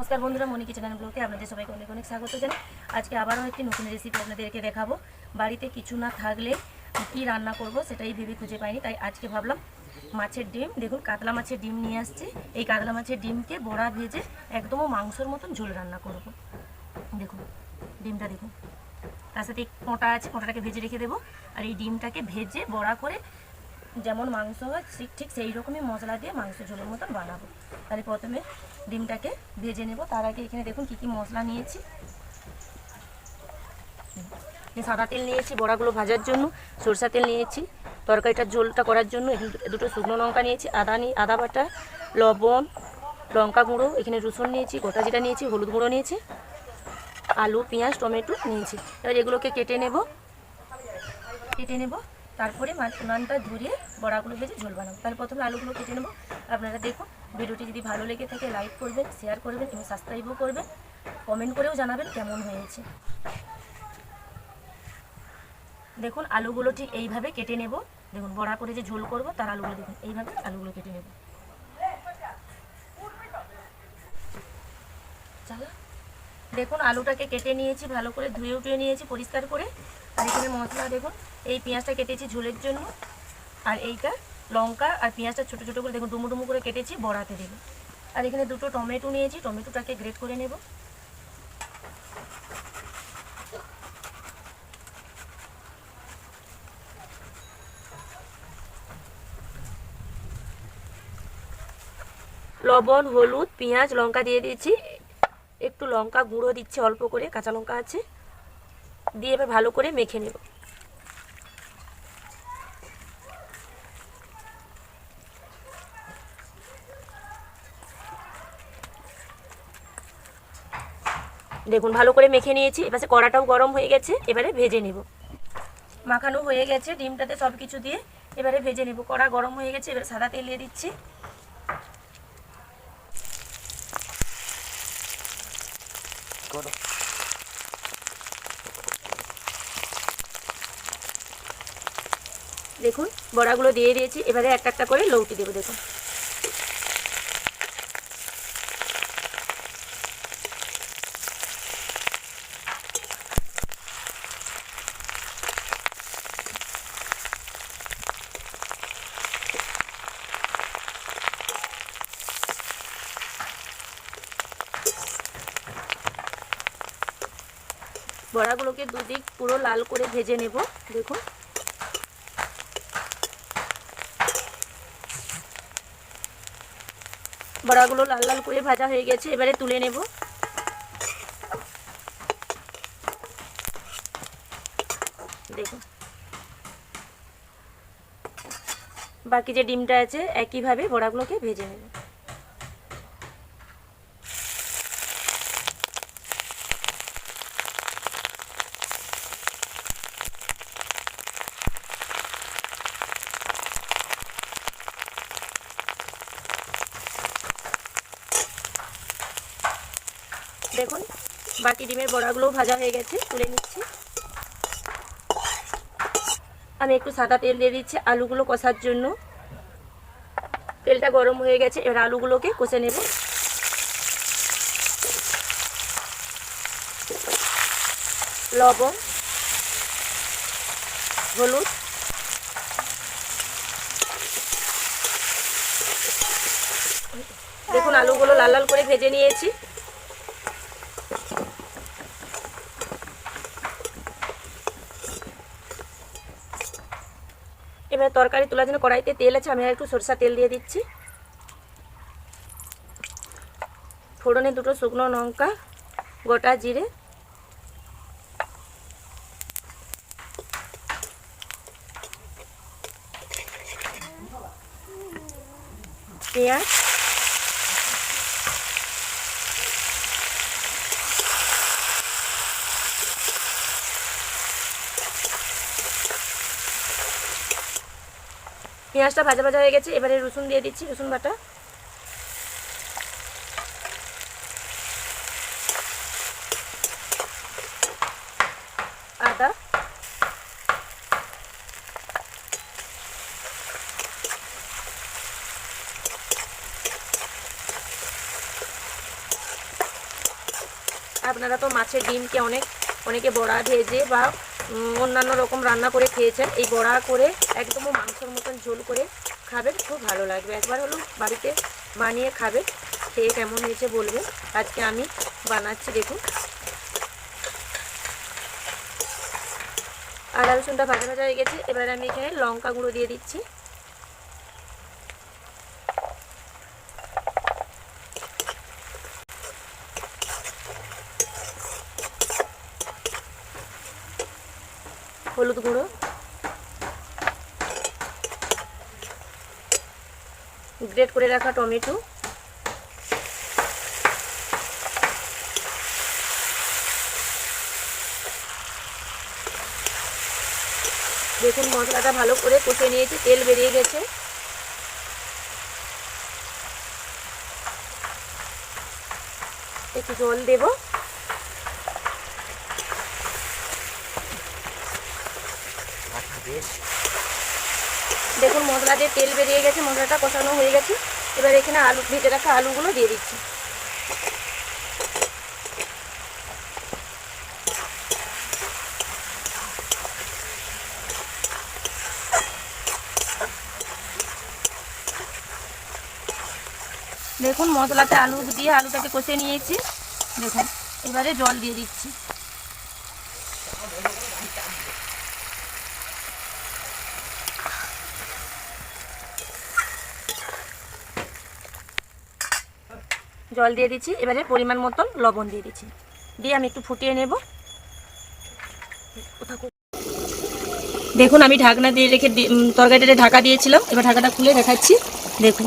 নমস্কার বন্ধুরা মনি কিচেন ব্লগে আপনাদের সবাইকে অনেক অনেক স্বাগত জানাই। আজকে আবারও একটি নতুন রেসিপি আপনাদেরকে দেখাবো। বাড়িতে কিছু না থাকলে কি রান্না করব সেটাই ভেবে খুঁজে পাইনি, তাই আজকে ভাবলাম মাছের ডিম, দেখুন কাতলা মাছের ডিম নিয়ে আসছি। এই কাতলা মাছের ডিমকে বড়া ভেজে একদমও মাংসর মতন ঝোল রান্না করব। দেখুন, ডিমটা দেখুন। তার সাথে কোঁটা আছে, কোঁটাটাকে ভেজে রেখে দেবো। আর এই ডিমটাকে ভেজে বড়া করে যেমন মাংস হয়, ঠিক ঠিক সেই রকমই মশলা দিয়ে মাংস ঝোলের মতন বানাবো। তাহলে প্রথমে ডিমটাকে ভেজে নেব। তার আগে এখানে দেখুন কী কী মশলা নিয়েছি। সাদা তেল নিয়েছি বড়াগুলো ভাজার জন্য, সরষা তেল নিয়েছি, তরকারিটার ঝোলটা করার জন্য এখানে দুটো শুকনো লঙ্কা নিয়েছি, আদা নিয়ে আদা বাটা, লবণ, লঙ্কা গুঁড়ো, এখানে রসুন নিয়েছি, গোটা জিরা নিয়েছি, হলুদ গুঁড়ো নিয়েছি, আলু, পেঁয়াজ, টমেটো নিয়েছি। এবার এগুলোকে কেটে নেব। কেটে নেব। তারপরে মা- উনানটা ধরিয়ে বড়াগুলো ভেজে ঝোল বানাবো। তাহলে প্রথমে আলুগুলো কেটে নেব। আপনারা দেখুন ভিডিওটি যদি ভালো লেগে থাকে লাইক করবেন শেয়ার করবেন এবং সাবস্ক্রাইবও করবেন। কমেন্ট করেও জানাবেন কেমন হয়েছে। দেখুন, আলুগুলো ঠিক এইভাবে কেটে নেব। দেখুন, বড়া করে যে ঝোল করব, তার আলুগুলো দেখুন, এইভাবে আলুগুলো কেটে নেব। দেখুন, আলুটাকে কেটে নিয়েছি, ভালো করে ধুয়ে উঠিয়ে নিয়েছি পরিষ্কার করে। আর এখানে মশলা, দেখুন, এই পেঁয়াজটা কেটেছি ঝোলের জন্য। আর এইটা লঙ্কা আর পেঁয়াজটা ছোটো ছোটো করে, দেখুন ডুমো করে কেটেছি, বড়াতে দেবো। আর এখানে দুটো টমেটো নিয়েছি, টমেটোটাকে গ্রেট করে নেব। লবণ, হলুদ, পেঁয়াজ, লঙ্কা দিয়ে দিয়েছি। একটু লঙ্কা গুঁড়ো দিচ্ছি, অল্প করে, কাঁচা লঙ্কা আছে। দিয়ে এবার ভালো করে মেখে নেব। দেখুন, ভালো করে মেখে নিয়েছি। এবারে কড়াটাও গরম হয়ে গেছে, এবারে ভেজে নেব। মাখানো হয়ে গেছে ডিমটাতে সব কিছু দিয়ে, এবারে ভেজে নেব। কড়া গরম হয়ে গেছে, এবারে সাদা তেল দিয়ে দিচ্ছি। দেখুন, বড়াগুলো দিয়ে দিয়েছি, এবারে একটা একটা করে লৌটি দেবো, দেখুন। বড়াগুলোকে দুদিক পুরো লাল করে ভেজে নেব, দেখুন। বড়াগুলো লাল লাল করে ভাজা হয়ে গেছে, এবারে তুলে নেব। দেখুন। বাকি যে ডিমটা আছে, একইভাবে বড়াগুলোকে ভেজে নেব। দেখুন বাকি ডিমের বড়াগুলোও ভাজা হয়ে গেছে, তুলে নিচ্ছি। আমি একটু সাদা তেল দিয়ে দিচ্ছি আলুগুলো কষার জন্য। তেলটা গরম হয়ে গেছে, এবার আলুগুলোকে কষে নেব। লবণ, হলুদ। দেখুন, আলুগুলো লাল লাল করে ভেজে নিয়েছি। এবার তরকারি তোলার জন্য কড়াইতে তেল আছে, আমি আর একটু সরষা তেল দিয়ে দিচ্ছি। ফোড়নে দুটো শুকনো লঙ্কা, গোটা জিরে। পেঁয়াজ। পেঁয়াজটা ভাজা ভাজা হয়ে গেছে, এবারে রসুন দিয়ে দিচ্ছি, রসুন বাটা। আদা। আপনারা তো মাছের ডিমকে অনেক, অনেকে বড়া, ভেজে বা অন্যান্য রকম রান্না করে খেয়েছেন। এই বড়া করে একদম মাংসের মতন ঝোল করে খাবেন, খুব ভালো লাগবে। একবার হলো বাড়িতে বানিয়ে খাবেন, খেয়ে কেমন হয়েছে বলবেন। আজকে আমি বানাচ্ছি, দেখুন। আদা রসুনটা ভাজা ভাজা হয়ে গেছে। এবার আমি এখানে লঙ্কা গুঁড়ো দিয়ে দিচ্ছি। হলুদ গুঁড়ো। গ্রেট করে রাখা টমেটো। দেখুন মশলাটা ভালো করে কষে নিয়েছি, তেল বেরিয়ে গেছে। একটু জল দেবো। দেখুন, মশলা দিয়ে তেল বেরিয়ে গেছে, মশলাটা কষানো হয়ে গেছে। এবার এখানে আলু, ভেজে রাখা আলুগুলো দিয়ে দিচ্ছি। দেখুন, মশলাতে আলু দিয়ে আলুটাকে কষে নিয়েছি। দেখুন, এবারে জল দিয়ে দিচ্ছি। জল দিয়ে দিচ্ছি এবারে পরিমাণ মতন লবণ দিয়ে দিচ্ছি। দিয়ে আমি একটু ফুটিয়ে নেব। দেখুন আমি ঢাকনা দিয়ে রেখে উম, ঢাকা দিয়েছিলাম এবার ঢাকাটা খুলে দেখাচ্ছি। দেখুন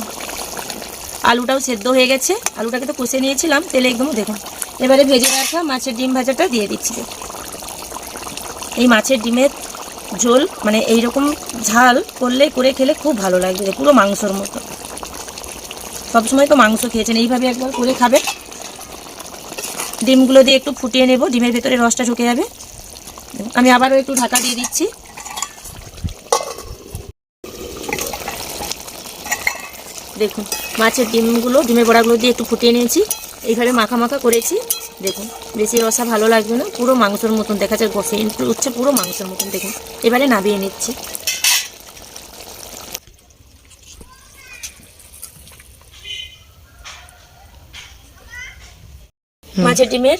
আলুটাও সেদ্ধ হয়ে গেছে। আলুটাকে তো কষে নিয়েছিলাম তেলে একদম দেখুন। এবারে ভেজে রাখা মাছের ডিম ভাজাটা দিয়ে দিচ্ছি। এই মাছের ডিমের ঝোল মানে এইরকম ঝাল করলে করে খেলে খুব ভালো লাগবে পুরো মাংসর মতো। সবসময় তো মাংস খেয়েছেন, এইভাবে একবার করে খাবেন ডিমগুলো দিয়ে একটু ফুটিয়ে নেব, ডিমের ভেতরে রসটা ঢুকে যাবে। আমি আবারও একটু ঢাকা দিয়ে দিচ্ছি। দেখুন, মাছের ডিমগুলো, ডিমের বড়াগুলো দিয়ে একটু ফুটিয়ে নিয়েছি। এইভাবে মাখা মাখা করেছি। দেখুন, বেশি রসা ভালো লাগবে না, পুরো মাংসের মতন, দেখা যায় বসে উঠছে পুরো মাংসের মতন, দেখুন। এবারে নাবিয়ে নিচ্ছি। মাছের ডিমের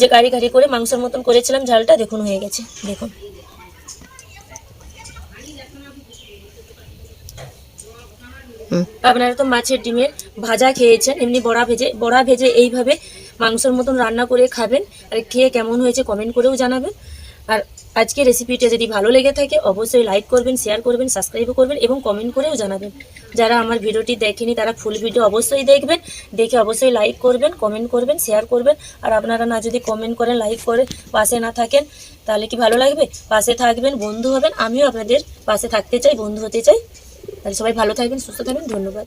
যে গাড়ি গাড়ি করে মাংসের মতন করেছিলাম ঝালটা দেখুন হয়ে গেছে দেখুন। আপনারা তো মাছের ডিমের ভাজা খেয়েছেন এমনি বড়া ভেজে বড়া ভেজে এইভাবে মাংসের মতন রান্না করে খাবেন। আর খেয়ে কেমন হয়েছে কমেন্ট করেও জানাবেন। আর আজকে রেসিপিটা যদি ভালো লেগে থাকে, অবশ্যই লাইক করবেন শেয়ার করবেন সাবস্ক্রাইবও করবেন এবং কমেন্ট করেও জানাবেন। যারা আমার ভিডিওটি দেখেনি, তারা ফুল ভিডিও অবশ্যই দেখবেন। দেখে অবশ্যই লাইক করবেন কমেন্ট করবেন শেয়ার করবেন। আর আপনারা না যদি কমেন্ট করেন লাইক করে পাশে না থাকেন, তাহলে কি ভালো লাগবে? পাশে থাকবেন, বন্ধু হবেন। আমিও আপনাদের পাশে থাকতে চাই, বন্ধু হতে চাই। তাহলে সবাই ভালো থাকবেন, সুস্থ থাকবেন। ধন্যবাদ।